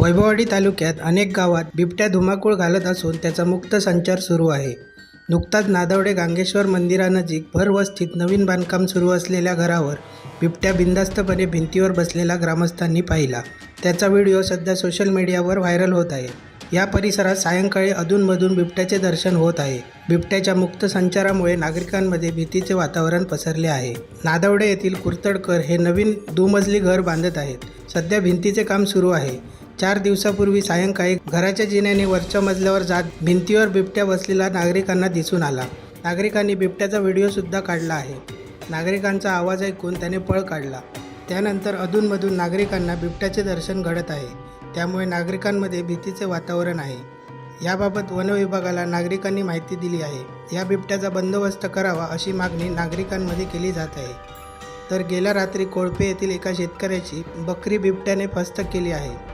वैभववाडी तालुक्यात अनेक गावात बिबट्या धुमाकूळ घालत असून त्याचा मुक्त संचार सुरू आहे. नुकताच नादवडे गांगेश्वर मंदिरानजीक भरवस्तीत नवीन बांधकाम सुरू असलेल्या घरावर बिबट्या बिंदास्तपणे भिंतीवर बसलेला ग्रामस्थांनी पाहिला. त्याचा व्हिडिओ सध्या सोशल मीडियावर व्हायरल होत आहे. या परिसरात सायंकाळी अधूनमधून बिबट्याचे दर्शन होत आहे. बिबट्याच्या मुक्त संचारामुळे नागरिकांमध्ये भीतीचे वातावरण पसरले आहे. नादवडे येथील कुर्तडकर हे नवीन दुमजली घर बांधत आहेत. सध्या भिंतीचे काम सुरू आहे. चार दिवसापूर्वी सायंकाळी घराच्या जिन्याने वरच्या मजल्यावर जात भिंतीवर बिबट्या बसलेला नागरिकांना दिसून आला. नागरिकांनी बिबट्याचा व्हिडिओसुद्धा काढला आहे. नागरिकांचा आवाज ऐकून त्याने पळ काढला. त्यानंतर अधूनमधून नागरिकांना बिबट्याचे दर्शन घडत आहे. त्यामुळे नागरिकांमध्ये भीतीचे वातावरण आहे. याबाबत वनविभागाला नागरिकांनी माहिती दिली आहे. या बिबट्याचा बंदोबस्त करावा अशी मागणी नागरिकांमध्ये केली जात आहे. तर गेल्या रात्री कोळपे येथील एका शेतकऱ्याची बकरी बिबट्याने फस्त केली आहे.